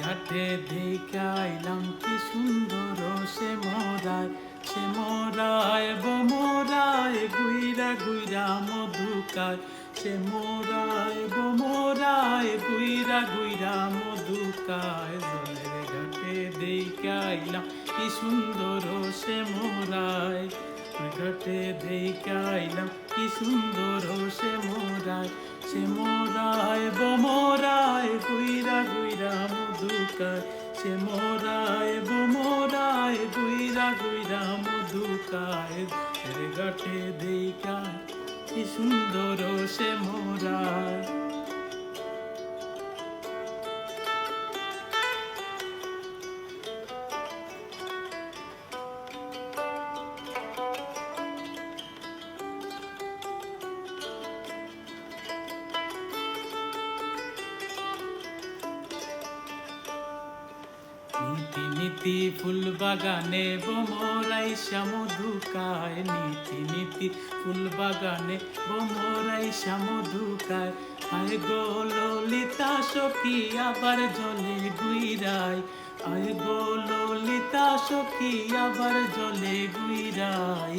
ঘাটে দেখাইলাম কি সুন্দর সে মরায় সে মরায় বোমরায় গুইরা গুইরা মধুকায় সে মরায় বোমরায় গুইরা গুইরা মধুকায় জলের ঘাটে দেখাইলাম কি সুন্দর সে মরায় ঘাটে দেখাইলাম কি সুন্দর সে মোরায় সে মোরায় মধুকায় সে মোরায় বোমরায় গুইরা গুইরা মধুকায়। ঘাটে দেখায় কি সুন্দর সে মোরায়। নীতি নীতি ফুল বাগানে বোমরাই শ্যামধুকায়। নীতি নীতি ফুল বাগানে বোমরাই শ্যামধুকায়। আয় গো ললিতা সখী আবার জলে গুইরাই আয় গো ললিতা সখী আবার জলে গুইরাই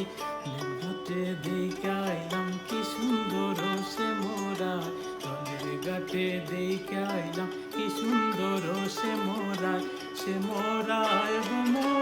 ঘাটে দেখাইলাম কি সুন্দর সে মোরায় সে মোরায়